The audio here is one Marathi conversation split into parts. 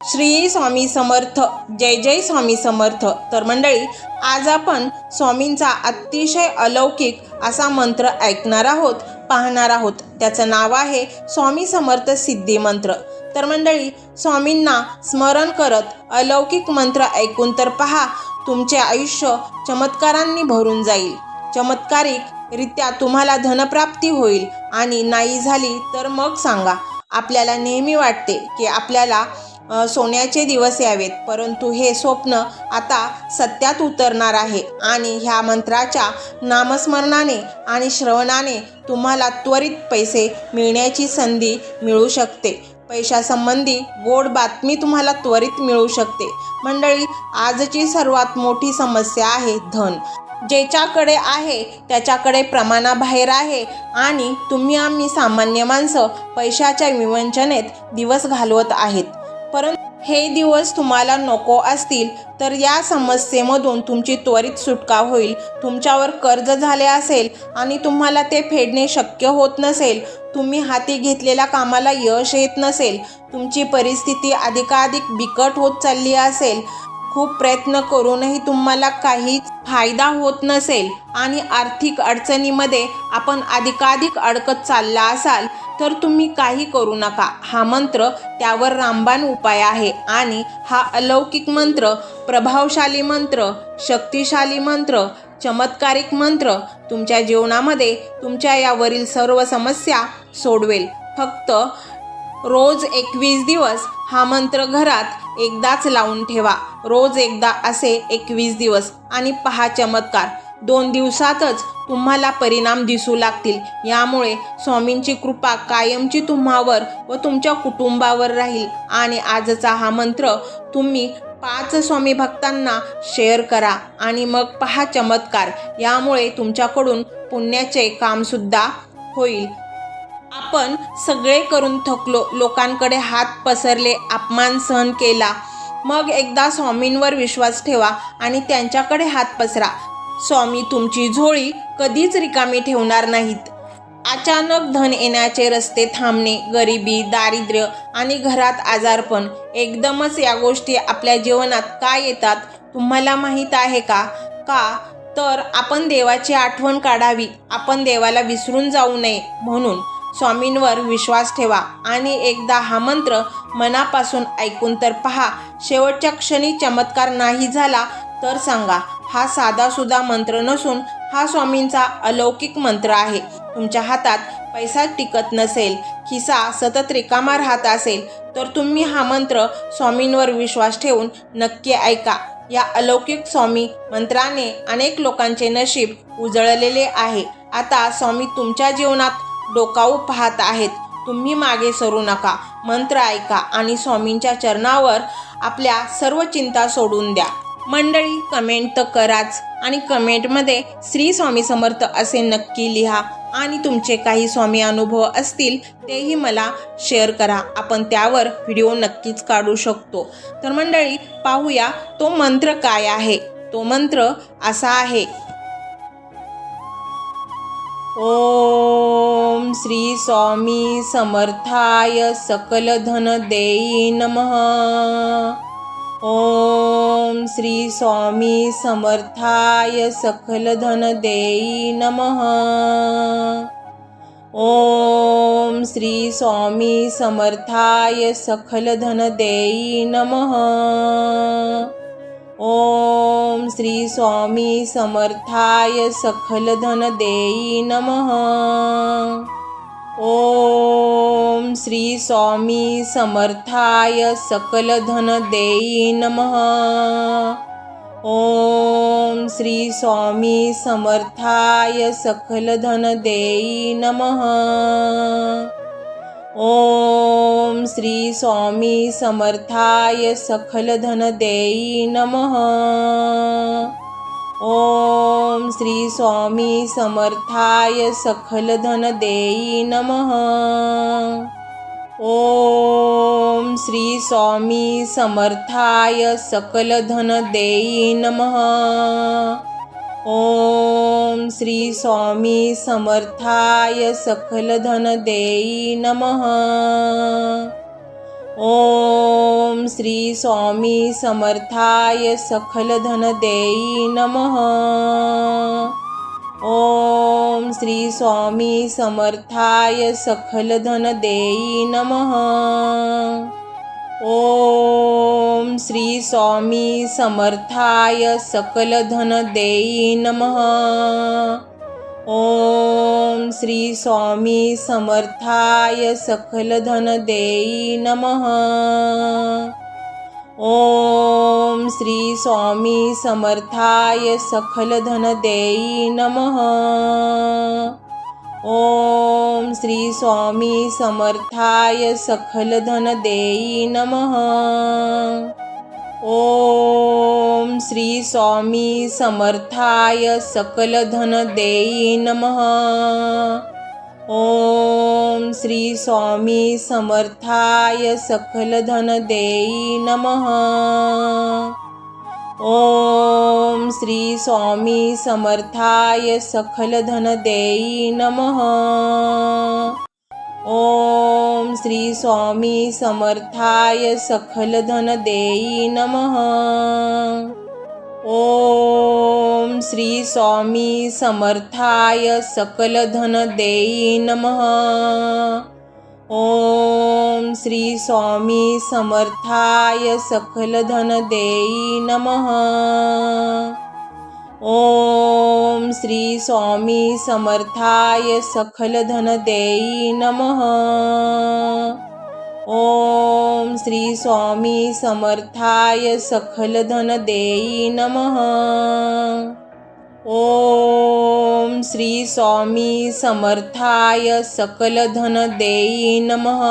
श्री स्वामी समर्थ जय जय स्वामी समर्थ. तर मंडळी आज आपण स्वामींचा अतिशय अलौकिक असा मंत्र ऐकणार आहोत पाहणार आहोत. त्याचं नाव आहे स्वामी समर्थ सिद्धी मंत्र. तर मंडळी स्वामींना स्मरण करत अलौकिक मंत्र ऐकून तर पहा तुमचे आयुष्य चमत्कारांनी भरून जाईल. चमत्कारिक रित्या तुम्हाला धनप्राप्ती होईल आणि नाही झाली तर मग सांगा. आपल्याला नेहमी वाटते की आपल्याला सोन्याचे दिवस यावेत. परंतु हे स्वप्न आता सत्यात उतरणार आहे. आणि ह्या मंत्राच्या नामस्मरणाने आणि श्रवणाने तुम्हाला त्वरित पैसे मिळण्याची संधी मिळू शकते. पैशासंबंधी गोड बातमी तुम्हाला त्वरित मिळू शकते. मंडळी आजची सर्वात मोठी समस्या आहे धन. ज्याच्याकडे आहे त्याच्याकडे प्रमाणाबाहेर आहे आणि तुम्ही आम्ही सामान्य माणसं पैशाच्या विवंचनेत दिवस घालवत आहेत. परंतु हे दिवस तुम्हाला नको असतील तर या समस्येमधून तुमची त्वरित सुटका होईल. तुमच्यावर कर्ज झाले असेल आणि तुम्हाला ते फेडणे शक्य होत नसेल तुम्ही हाती घेतलेल्या कामाला यश येत नसेल तुमची परिस्थिती अधिकाधिक बिकट होत चालली असेल खूप प्रयत्न करूनही तुम्हाला काहीच फायदा होत नसेल आणि आर्थिक अडचणीमध्ये आपण अधिकाधिक अडकत चालला असाल तर तुम्ही काही करू नका. हा मंत्र त्यावर रामबाण उपाय आहे आणि हा अलौकिक मंत्र प्रभावशाली मंत्र शक्तिशाली मंत्र चमत्कारिक मंत्र तुमच्या जीवनामध्ये तुमच्या यावरील सर्व समस्या सोडवेल. फक्त रोज एकवीस दिवस हा मंत्र घरात एकदाच लावून ठेवा. रोज एकदा असे एकवीस दिवस. आणि पहा चमत्कार. दोन दिवसातच तुम्हाला परिणाम दिसू लागतील. यामुळे स्वामींची कृपा कायमची तुम्हावर व तुमच्या कुटुंबावर राहील. आणि आजचा हा मंत्र तुम्ही पाच स्वामी भक्तांना शेअर करा. आणि मग पहा चमत्कार. यामुळे तुमच्याकडून पुण्याचे कामसुद्धा होईल. आपण सगळे करून थकलो. लोकांकडे हात पसरले अपमान सहन केला. मग एकदा स्वामींवर विश्वास ठेवा आणि त्यांच्याकडे हात पसरा. स्वामी तुमची झोळी कधीच रिकामी ठेवणार नाहीत. अचानक धन येण्याचे रस्ते थांबणे गरिबी दारिद्र्य आणि घरात आजारपण. एकदमच या गोष्टी आपल्या जीवनात का येतात तुम्हाला माहीत आहे का? का? तर आपण देवाची आठवण काढावी. आपण देवाला विसरून जाऊ नये म्हणून. स्वामींवर विश्वास ठेवा आणि एकदा हा मंत्र मनापासून ऐकून तर पहा. शेवटच्या क्षणी चमत्कार नाही झाला तर सांगा हा साधासुद्धा मंत्र नसून हा स्वामींचा अलौकिक मंत्र आहे. तुमच्या हातात पैसा टिकत नसेल खिसा सतत रिकामा राहत असेल तर तुम्ही हा मंत्र स्वामींवर विश्वास ठेवून नक्की ऐका. या अलौकिक स्वामी मंत्राने अनेक लोकांचे नशीब उजळलेले आहे. आता स्वामी तुमच्या जीवनात डोकावू पाहत आहेत. तुम्ही मागे सरू नका. मंत्र ऐका आणि स्वामींच्या चरणावर आपल्या सर्व चिंता सोडून द्या. मंडळी कमेंट तर कराच आणि कमेंटमध्ये श्री स्वामी समर्थ असे नक्की लिहा आणि तुमचे काही स्वामी अनुभव असतील तेही मला शेअर करा. आपण त्यावर व्हिडिओ नक्कीच काढू शकतो. तर मंडळी पाहूया तो मंत्र काय आहे? तो मंत्र असा आहे. ओम श्री स्वामी समर्थाय सकल धन देई नमः। ओम श्री स्वामी समर्थाय सकल धन देई नमः। ओम श्री स्वामी समर्थाय सकल धन देई नमः। ओम श्री स्वामी समर्थाय सकल धन देई नमः। ओम श्री स्वामी समर्थाय सकल धन देई नमः। ओम श्री स्वामी समर्थाय सकल धन देई नमः। ओम श्री स्वामी समर्थाय सकल धन देई नमः। ओम श्री स्वामी समर्थाय सकल धन देई नमः। ओम श्री स्वामी समर्थाय सकल धन देई नमः। ओम श्री स्वामी समर्थाय सकल धन देई नमः। ओम श्री स्वामी समर्थाय सकल धन देई नमः। ओम श्री स्वामी समर्थाय सकल धन देई नमः। ओम श्री स्वामी समर्थाय सकल धन देई नमः. ओम श्री स्वामी समर्थाय सकल धन देई नमः. ओम श्री स्वामी समर्थाय सकल धन देई नमः. ओम श्री स्वामी समर्थाय सकल धन देई नमः। ओम श्री स्वामी समर्थाय सकल धन देई नम। ओम श्री स्वामी समर्थाय सकल धन देई नमः। ओम श्री स्वामी समर्थाय सकल धन देई नमः। ओम श्री स्वामी समर्थाय सकल धन देई नमः। ओम श्री स्वामी समर्थाय सकल धन देई नमः। ओम श्री स्वामी समर्थाय सकल धन देई नमः। ओम श्री स्वामी समर्थाय सकल धन देई नमः। ओम श्री स्वामी समर्थाय सकल धन देई नमः। ओम श्री स्वामी समर्थाय सकल धन देई नमः।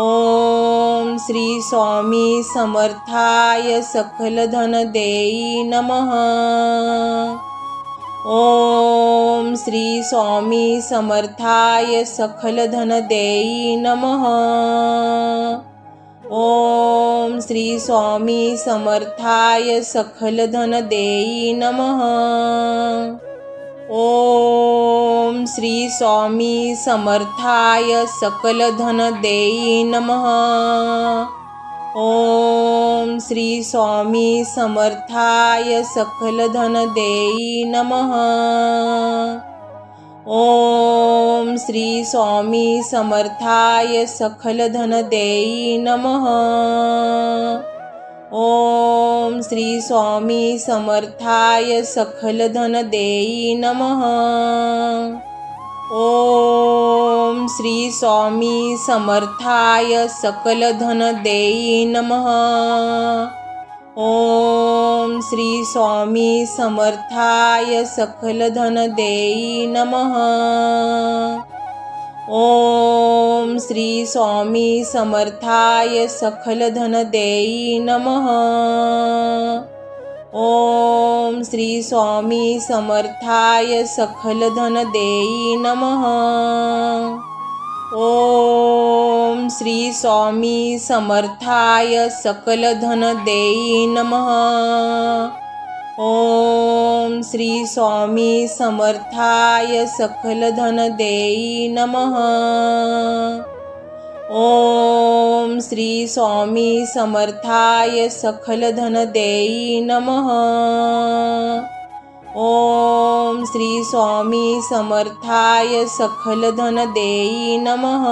ओम श्री स्वामी समर्थाय सकल धन देई नमः। ओम श्री स्वामी समर्थाय सकल धन देई नमः। ओम श्री स्वामी समर्थाय सकल धन देई नमः। ओम श्री स्वामी समर्थाय सकल धन देई नमः। ओम श्री स्वामी समर्थाय सकल धन देई नमः। ओम श्री स्वामी समर्थाय सकल धन देई नमः। ओम श्री स्वामी समर्थाय सकल धन देई नमः। ओम श्री स्वामी समर्थाय सकल धन देई नमः। ओम श्री स्वामी समर्थाय सकल धन देई नमः। ओम श्री स्वामी समर्थाय सकल धन देई नमः। ओम श्री स्वामी समर्थाय सकल धन देई नमः। ओम श्री स्वामी समर्थाय सकल धन देई नमः। ओम श्री स्वामी समर्थाय सकल धन देई नमः। ओम श्री स्वामी समर्थाय सकल धन देई नमः। ओम श्री स्वामी समर्थाय सकल धन देई नमः।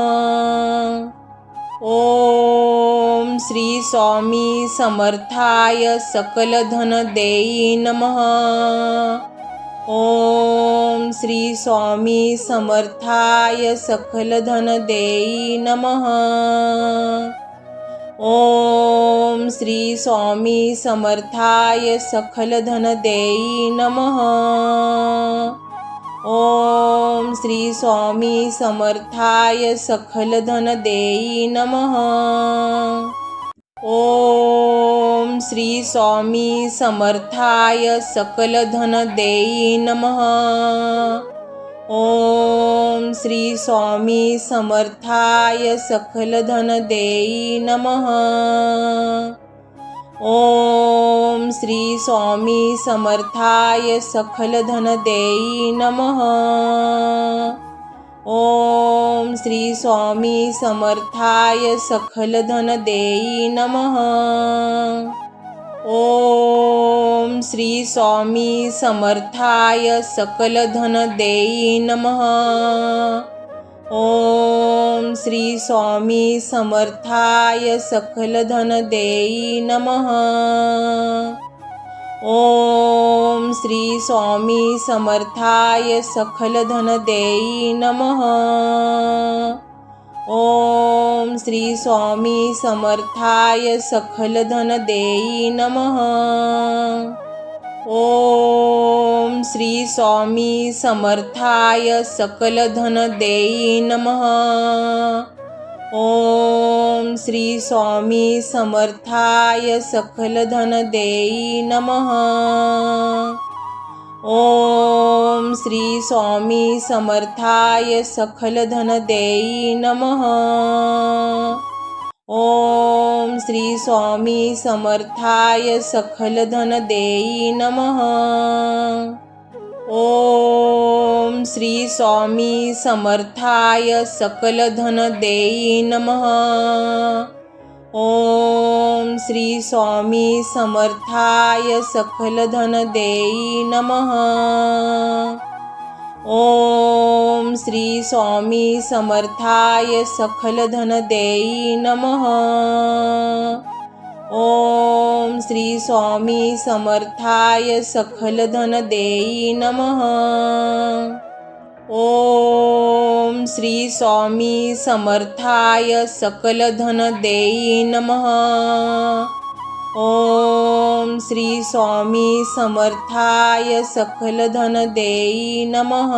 ओम श्री स्वामी समर्थाय सकल धन देई नमः। ओम श्री स्वामी समर्थाय सकल धन देई नमः। ओम श्री स्वामी समर्थाय सकलधनदेयी नमः. ॐ श्री स्वामी समर्थाय सकलधनदेयी नमः. ॐ श्री स्वामी समर्थाय सकलधनदेयी नमः. ॐ श्री स्वामी समर्थाय सकलधनदेयी नमः. ओम श्री स्वामी समर्थाय सकल धन देई नमः। ओम श्री स्वामी समर्थाय सकल धन देई नमः। ओम श्री स्वामी समर्थाय सकल धन देई नमः। ओम श्री स्वामी समर्थाय सकल धन देई नमः। ओम श्री स्वामी समर्थाय सकल धन देई नमः। ओम श्री स्वामी समर्थाय सकल धन देई नमः। ओम श्री स्वामी समर्थाय सकल धन देई नमः. ओम श्री स्वामी समर्थाय सकल धन देई नमः. ओम श्री स्वामी समर्थाय सकल धन देई नमः. ओम श्री स्वामी समर्थाय सकल धन देई नमः। ओम श्री स्वामी समर्थाय सकल धन देई नमः। ओम श्री स्वामी समर्थाय सकल धन देई नमः। ओम श्री स्वामी समर्थाय सकल धन देई नमः। ओम श्री स्वामी समर्थाय सकल धन देई नमः। ओम श्री स्वामी समर्थाय सकल धन देई नमः। ओम श्री स्वामी समर्थाय सकल धन देई नमः।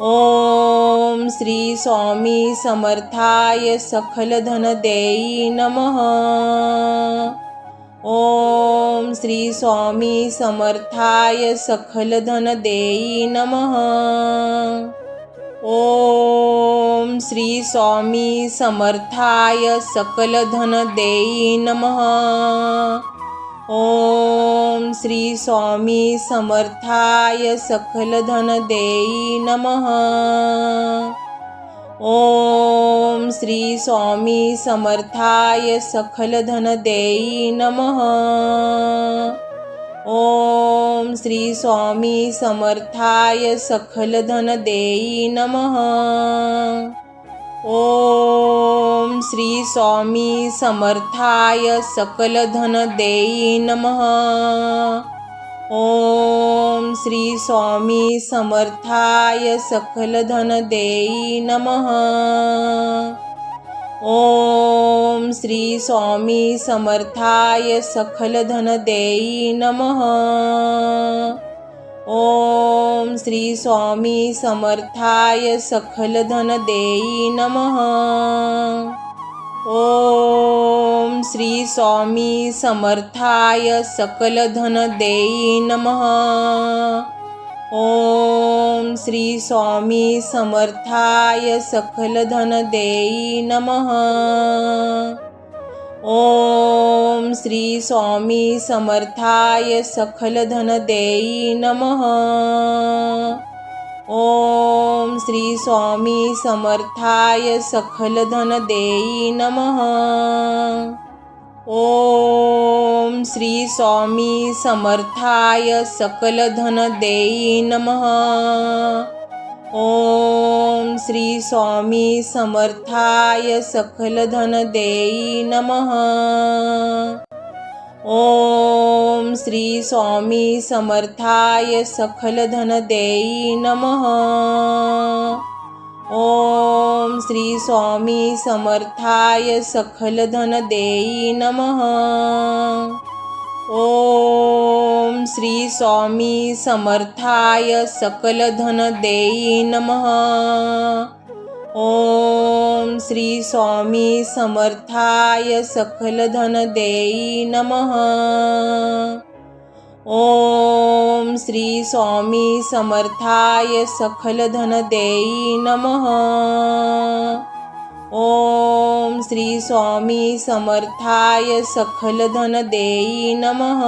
ओम श्री स्वामी समर्थाय सकल धन देई नमः। ओम श्री स्वामी समर्थाय सकल धन देई नमः। ओम श्री स्वामी समर्थाय सकल धन देई नमः. ओम श्री स्वामी समर्थाय सकल धन देई नमः. ओम श्री स्वामी समर्थाय सकल धन देई नमः. ओम श्री स्वामी समर्थाय सकल धन देई नमः। ओम श्री स्वामी समर्थाय सकल धन देई नमः। ओम श्री स्वामी समर्थाय सकल धन देई नमः। ओम श्री स्वामी समर्थाय सकल धन देई नमः। ओम श्री स्वामी समर्थाय सकल धन देई नमः। ओम श्री स्वामी समर्थाय सकल धन देई नमः। ओम श्री स्वामी समर्थाय सकल धन देई नमः। ओम श्री स्वामी समर्थाय सकल धन देई नमः। ओम श्री स्वामी समर्थाय सकल धन देई नमः। ओम श्री स्वामी समर्थाय सकल धन देई नमः। ओम श्री स्वामी समर्थाय सकल धन देई नमः। ओम श्री स्वामी समर्थाय सकल धन देई नमः। ओम श्री स्वामी समर्थाय सकल धन देई नमः। ओम श्री स्वामी समर्थाय सकल धन देई नमः। ओम श्री स्वामी समर्थाय सकल धन देई नमः। ओम श्री स्वामी समर्थाय सकल धन देई नमः। ओम श्री स्वामी समर्थाय सकल धन देई नमः।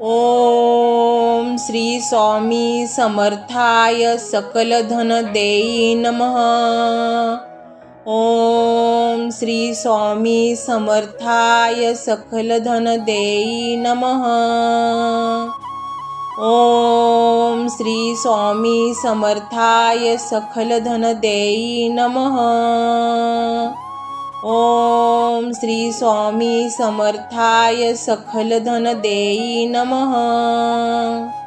ओम श्री स्वामी समर्थाय सकल धन देई नमः। ओम श्री स्वामी समर्थाय सकल धन देई नमः। ओम श्री स्वामी समर्थाय सकल धन देई नमः। ओम श्री स्वामी समर्थाय सकल धन देई नमः। ओम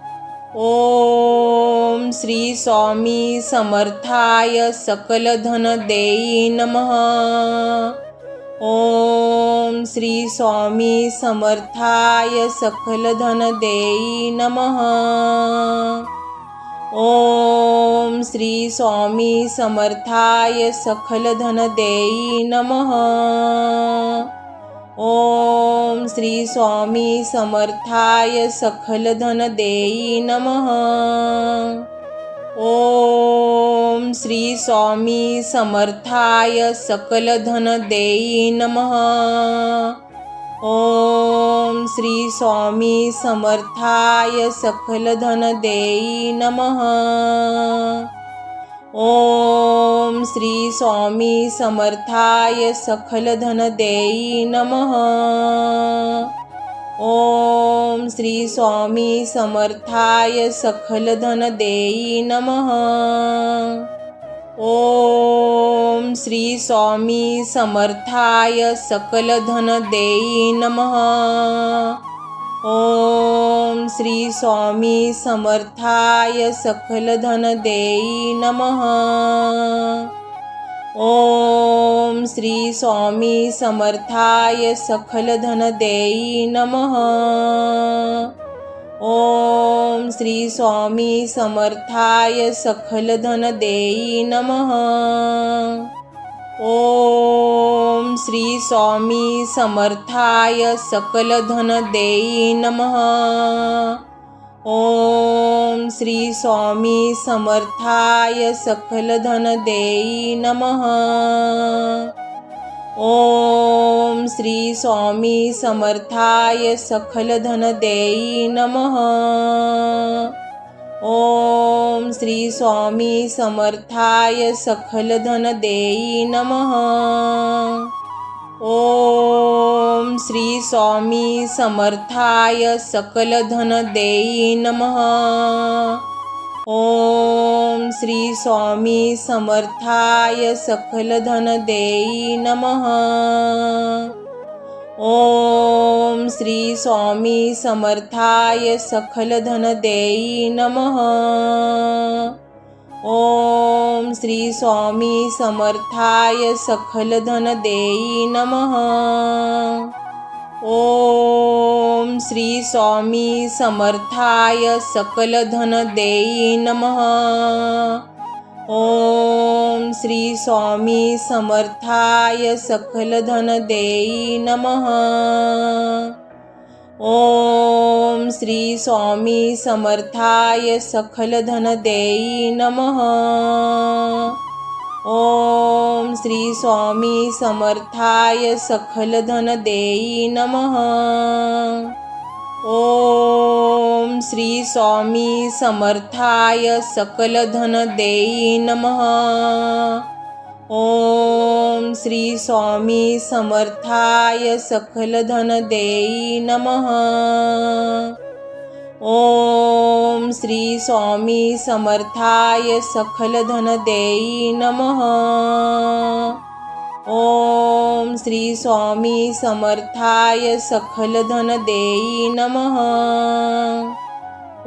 श्री स्वामी समर्थाय सकल धन देई नमः। ओम श्री स्वामी समर्थाय सकल धन देई नमः। ओम श्री स्वामी समर्थाय सकल धन देई नमः। ओम श्री स्वामी समर्थाय सकल धन देई नमः। ओम श्री स्वामी समर्थाय सकल धन देई नमः। ओम श्री स्वामी समर्थाय सकल धन देई नमः। ओम श्री स्वामी समर्थाय सकल धन देई नमः। ओम श्री स्वामी समर्थाय सकल धन देई नमः। ओम श्री स्वामी समर्थाय सकल धन देई नमः। ओम श्री स्वामी समर्थाय सकल धन देई नमः। ओम श्री स्वामी समर्थाय सकल धन देई नमः। ओम श्री स्वामी समर्थाय सकल धन देई नमः। ओम श्री स्वामी समर्थाय सकल धन देई नमः। ओम श्री स्वामी समर्थाय सकल धन देई नमः। ओम श्री स्वामी समर्थाय सकल धन देई नमः। ओम श्री स्वामी समर्थाय सकल धन देई नमः। ओम श्री स्वामी समर्थाय सकल धन देई नम. ओम श्री स्वामी समर्थाय सकल धन देई नमः. ओम श्री स्वामी समर्थाय सकल धन देई नमः. ओम श्री स्वामी समर्थाय सकल धन देई नमः। ओम श्री स्वामी समर्थाय सकल धन देई नमः। ओम श्री स्वामी समर्थाय सकल धन देई नमः। ओम श्री स्वामी समर्थाय सकल धन देई नमः। ओम श्री स्वामी समर्थाय सकल धन देई नमः। ओम श्री स्वामी समर्थाय सकल धन देई नमः। ओम श्री स्वामी समर्थाय सकल धन देई नमः। ओम श्री स्वामी समर्थाय सकल धन देई नमः। ओम श्री स्वामी समर्थाय सकल धन देई नमः।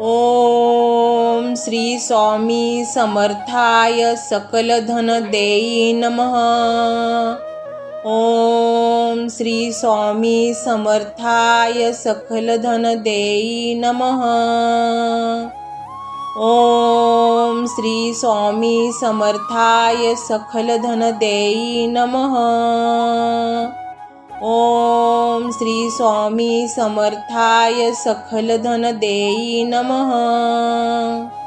ओम श्री स्वामी समर्थाय सकल धन देई नमः. ओम श्री स्वामी समर्थाय सकल धन देई नमः. ओम श्री स्वामी समर्थाय सकल धन देई नमः. ओम श्री स्वामी समर्थाय सखलधन देई नमः.